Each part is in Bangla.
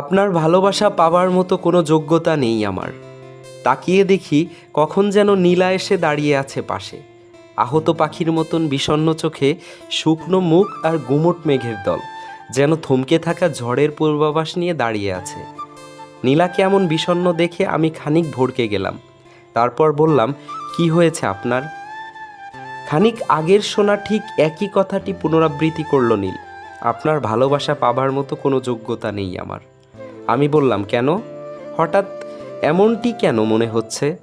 আপনার ভালোবাসা পাওয়ার মতো কোনো যোগ্যতা নেই আমার। তাকিয়ে দেখি কখন যেন নীলা এসে দাঁড়িয়ে আছে পাশে। আহত পাখির মতন বিষণ্ণ চোখে শুকনো মুখ আর গুমট মেঘের দল, যেন থমকে থাকা ঝড়ের পূর্বাভাস নিয়ে দাঁড়িয়ে আছে। নীলাকে এমন বিষণ্ণ দেখে আমি খানিক ভড়কে গেলাম। তারপর বললাম, কি হয়েছে আপনার? খানিক আগের শোনা ঠিক একই কথাটি পুনরাবৃত্তি করল নীল। আপনার ভালোবাসা পাবার মতো কোনো যোগ্যতা নেই আমার। আমি বললাম, কেন? হঠাৎ এমনটি কেন মনে হচ্ছে?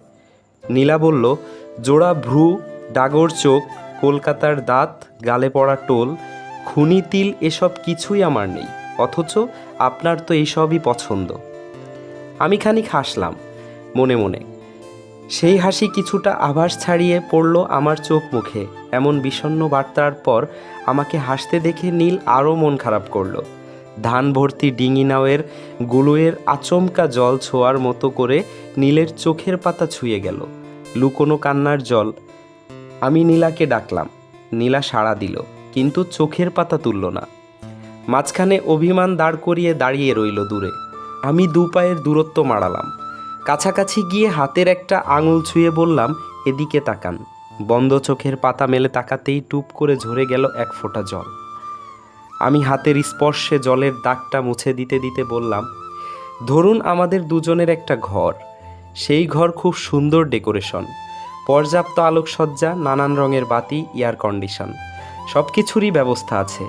নীলা বলল, জোড়া ভ্রু, ডাগর চোখ, কলকাতার দাঁত, গালে পড়া টোল, খুনি তিল, এসব কিছুই আমার নেই, অথচ আপনার তো এইসবই পছন্দ। আমি খানিক হাসলাম, মনে মনে। সেই হাসি কিছুটা আভাস ছাড়িয়ে পড়ল আমার চোখ মুখে। এমন বিষণ্ণ বার্তার পর আমাকে হাসতে দেখে নীল আরও মন খারাপ করল। ধান ভর্তি ডিঙি নাওয়ের গুলুয়ের আচমকা জল ছোঁয়ার মতো করে নীলের চোখের পাতা ছুঁয়ে গেল। লুকোনো কান্নার জল। আমি নীলাকে ডাকলাম। নীলা সাড়া দিল, কিন্তু চোখের পাতা তুলল না। মাঝখানে অভিমান দাঁড় করিয়ে দাঁড়িয়ে রইল দূরে। আমি দু পায়ের দূরত্ব মারালাম কাছাকাছি গিয়ে হাতের একটা আঙুল ছুঁয়ে বললাম, এদিকে তাকান। বন্ধ চোখের পাতা মেলে তাকাতেই টুপ করে ঝরে গেল এক ফোঁটা জল। আমি হাতের স্পর্শে জলের দাগটা মুছে দিতে দিতে বললাম, ধরুন আমাদের দুজনের একটা ঘর। সেই ঘর খুব সুন্দর ডেকোরেশন। পর্যাপ্ত আলোকসজ্জা, নানান রঙের বাতি, এয়ার কন্ডিশন। সব কিছুরই ব্যবস্থা আছে।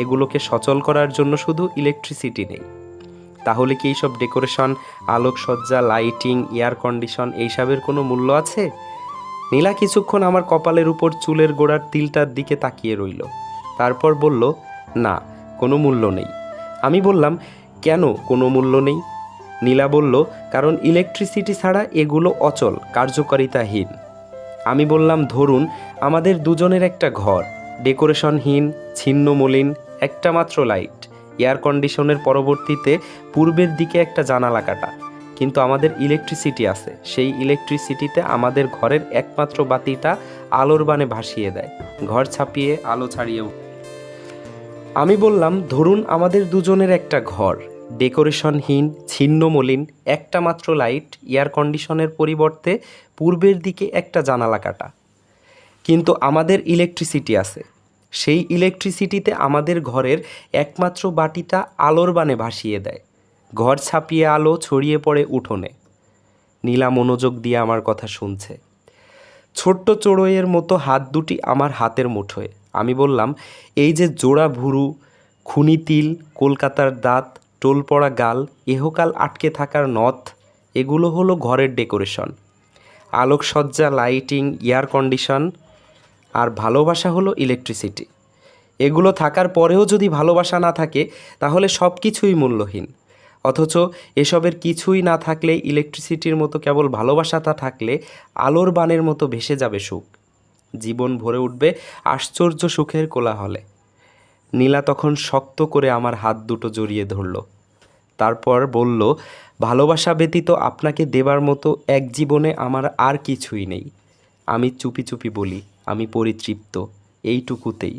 এগুলোকে সচল করার জন্য শুধু ইলেকট্রিসিটি নেই। তাহলে কি এইসব ডেকোরেশন, আলোকসজ্জা, লাইটিং, এয়ার কন্ডিশন এইসবের কোনো মূল্য আছে? নীলা কিছুক্ষণ আমার কপালের উপর চুলের গোড়ার তিলটার দিকে তাকিয়ে রইল। তারপর বলল না, কোনো মূল্য নেই। আমি বললাম, কেন কোনো মূল্য নেই? নীলা বলল, কারণ ইলেকট্রিসিটি ছাড়া এগুলো অচল, কার্যকারিতাহীন। আমি বললাম, ধরুন, আমাদের দুজনের একটা ঘর, ডেকোরেশনহীন ছিন্ন মলিন একটা মাত্র লাইট, এয়ার কন্ডিশনের পরবর্তীতে পূর্বের দিকে একটা জানালা কাটা। কিন্তু আমাদের ইলেকট্রিসিটি আছে, সেই ইলেকট্রিসিটিতে আমাদের ঘরের একমাত্র বাতিটা আলোর বানে ভাসিয়ে দেয়, ঘর ছাপিয়ে আলো ছাড়িয়ে উঠে। আমি বললাম, ধরুন আমাদের দুজনের একটা ঘর। ডেকোরেশনহীন ছিন্ন মলিন একটা মাত্র লাইট, এয়ার কন্ডিশনের পরিবর্তে পূর্বের দিকে একটা জানালা কাটা। কিন্তু আমাদের ইলেকট্রিসিটি আছে। সেই ইলেকট্রিসিটিতে আমাদের ঘরের একমাত্র বাটিটা আলোর বানে ভাসিয়ে দেয়। ঘর ছাপিয়ে আলো ছড়িয়ে পড়ে উঠোনে। নীলা মনোযোগ দিয়ে আমার কথা শুনছে। ছোট্ট চড়ুইয়ের মতো হাত দুটি আমার হাতের মুঠোয়। আমি বললাম, এই যে জোড়া ভুরু, খুনি তিল, কলকাতার দাঁত টোল পড়া গাল, এহকাল আটকে থাকার নথ, এগুলো হলো ঘরের ডেকোরেশন। আলোকসজ্জা, লাইটিং, এয়ার কন্ডিশন, আর ভালোবাসা হলো ইলেকট্রিসিটি। এগুলো থাকার পরেও যদি ভালোবাসা না থাকে, তাহলে সব কিছুই মূল্যহীন। অথচ এসবের কিছুই না থাকলে ইলেকট্রিসিটির মতো কেবল ভালোবাসাটা থাকলে আলোর বানের মতো ভেসে যাবে সুখ। জীবন ভরে উঠবে আশ্চর্য সুখের কোলাহলে। নীলা তখন শক্ত করে আমার হাত দুটো জড়িয়ে ধরল। তারপর বলল, ভালোবাসা ব্যতীত আপনাকে দেবার মতো এক জীবনে আমার আর কিছুই নেই। আমি চুপি চুপি বলি, আমি পরিতৃপ্ত, এইটুকুতেই।